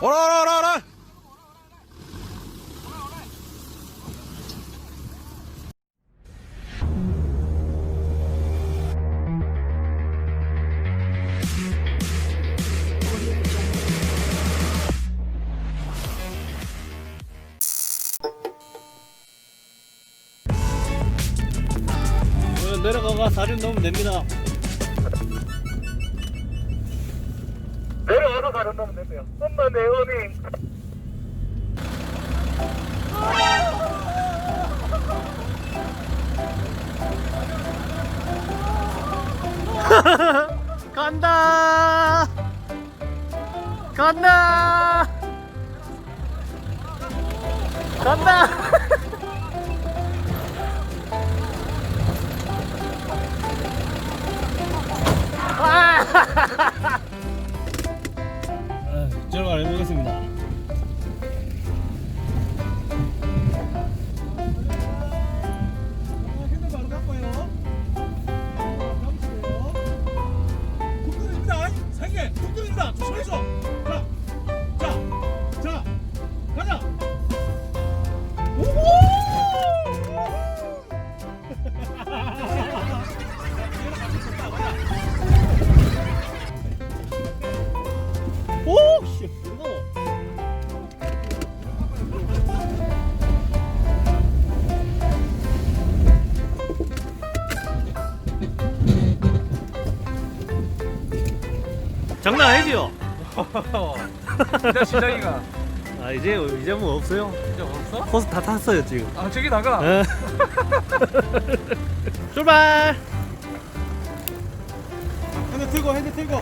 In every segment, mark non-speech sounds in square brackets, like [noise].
오라 오라 오라 오라. 어, 내려가가 사륜 넣으면 됩니다 가는 놈 되세요. 엄마 내 언니. [laughs] 간다 간다 간다 들 [laughs] [laughs] 장난 아니지요? 진짜 시장이가 아 이제 이제 뭐 없어요. 진짜 없어? 버스 다 탔어요 지금. 아 저기 나가 에. 출발. 핸들 들고 핸들 들고.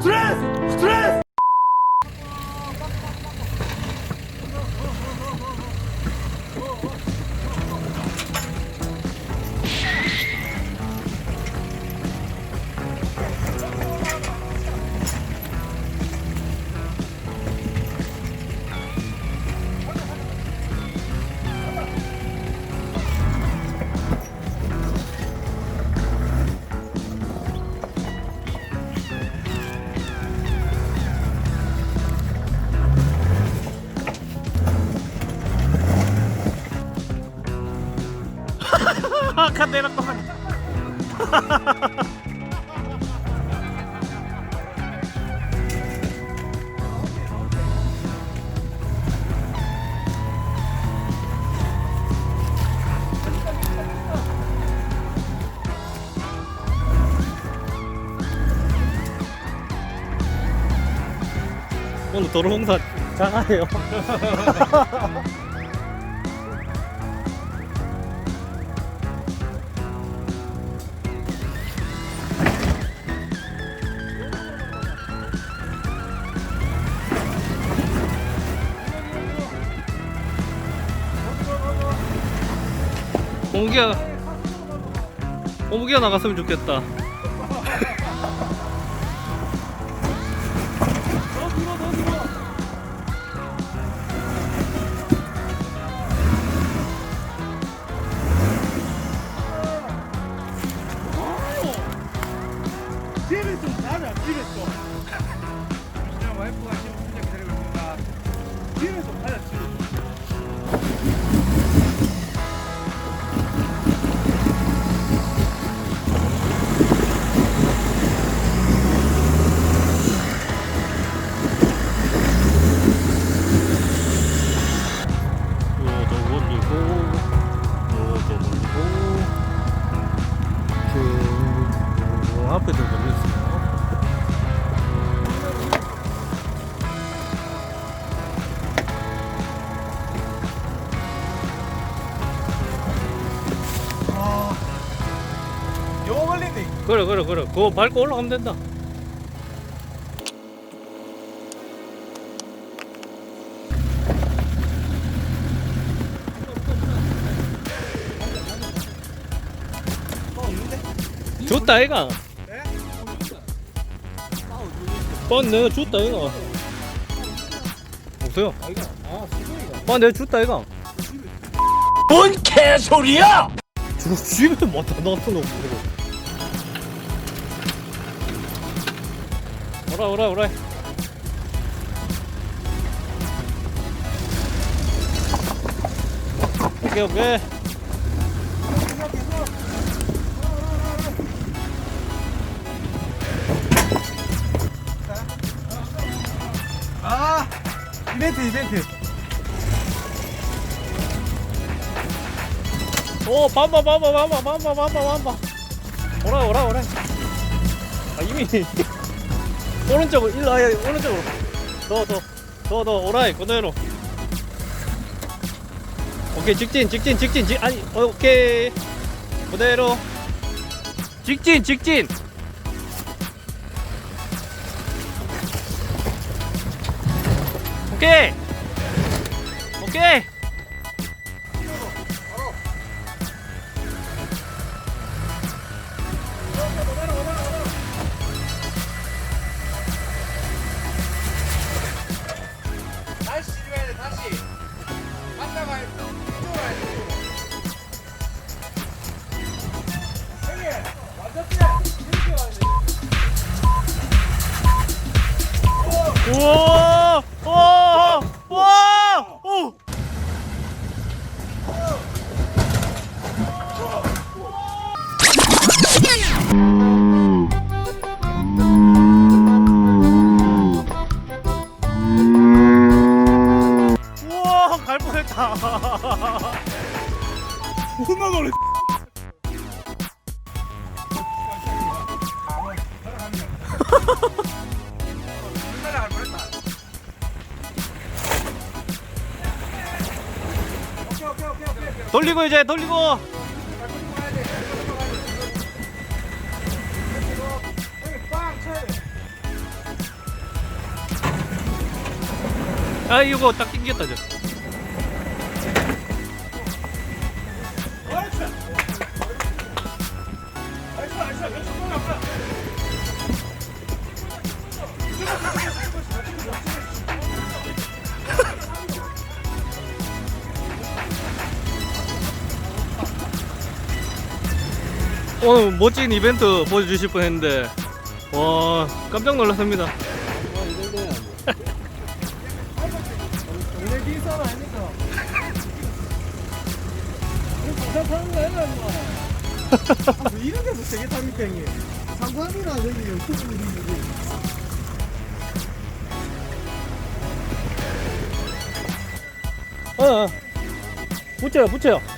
스 아까 내렸구만. 오늘 도로 공사 장하네요. [laughs] 오무기야 오무기가 나갔으면 좋겠다 있네. 그래 그래 그래 그거 밟고 올라가면 된다 줬다 이가 네? 뻔 내가 줬다 이가 없어요 뻔 내가 줬다 이가 뭔 개소리야! 저 집에 맞다 나타나고 오라 오라 오라. 오케이 오케이. 아 이벤트 이벤트. 오 밤바 밤바 밤바 밤바 밤바 밤바 오라 오라 오라. 아 이미 오른쪽으로 일로 아예 오른쪽으로. 더더더더. 오라이 그대로 오케이 직진 직진 직진. 직 아니 오케이. 그대로 직진 직진. 오케이. 오케이 돌리고 이제 돌리고. 아, 이거 딱 낑겼다, 저. 오늘 멋진 이벤트 보여주실 뻔 했는데 와 깜짝 놀랐습니다 이런 데서 세계 탑니까 형님 상상이나 저기 있는데 어, 어. 붙여요 붙여요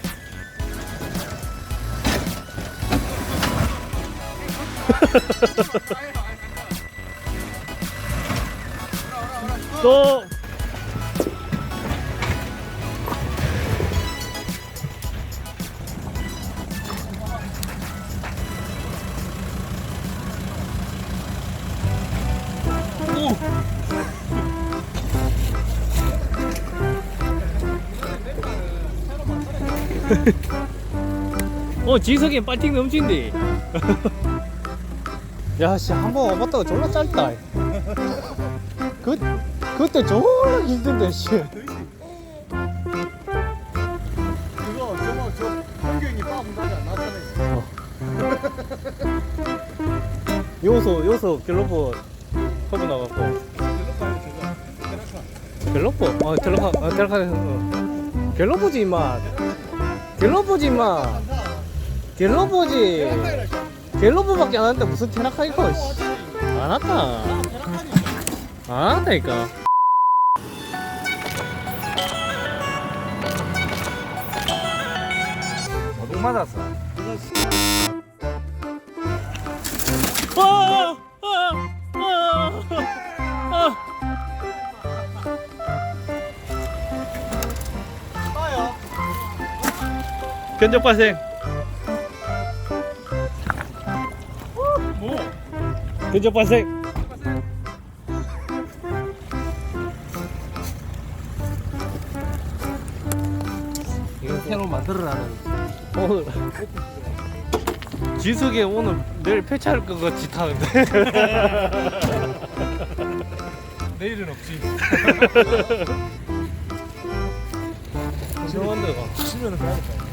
또 오. [laughs] 어 지석이 빨팅 넘친디 [laughs] 야씨 한 번 와봤다가 졸라 짧다. 그 그때 졸라 힘든데 씨. 그거 저거 저 홍경이 빠면 가지 않았잖아요 요소 요소 갤로퍼 커브 나갔고. 갤로퍼 아 갤로퍼 아 갤로퍼 어. 갤로퍼지 임마. 갤로퍼지 임마. 갤로퍼지 갤로퍼밖에 안 하는데 무슨 테라카 이거 씨. 안 왔다 안 왔다니까 못 맞았어 아! 아! 아! 아! 견적 발생 견적 발생 이거 새로 만들어라는 오늘 지숙이 오늘 내일 폐차할 것 같이 타는데 내일은 없지. [laughs] 조용한 데 가 치면은 가야겠다.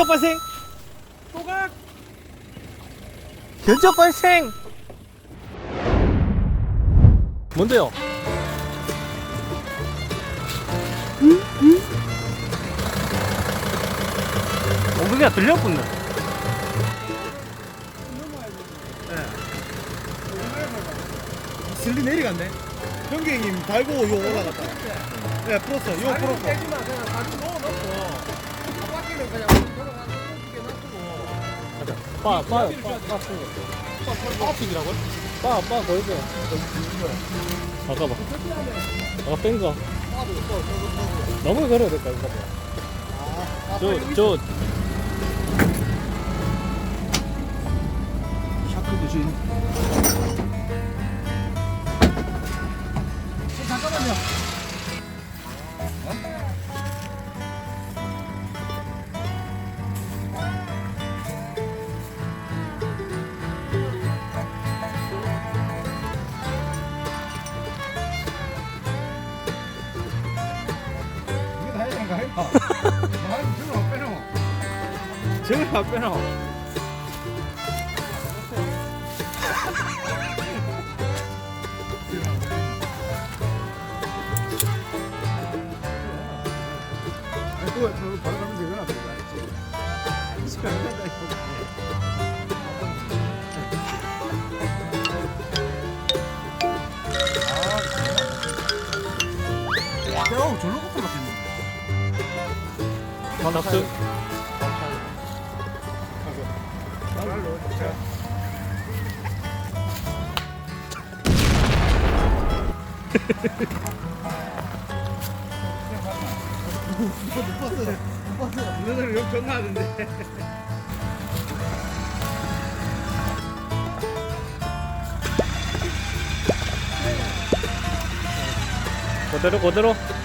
견적 발생 또각 견적 발생 뭔데요? 엉덩이가 들렸군요 슬리 내려갔네. 형경님 달고 요 올라갔다. 네, 풀었어. 요 넣어 빠, 빠, 빠, 빠, 빠, 빠픽이라고요? 빠, 빠, 보여줘 아까 봐 아까 뺀거 너무 걸어야 될까 이거 저, 저 샤크 드신. 잠깐만요. 거 저거 저거 되구나. 그거. 시간 안 된다, 이거. 아, 야, 졸로 같은 것 같은데. 잡수. 오늘 욕 그대로 그대로.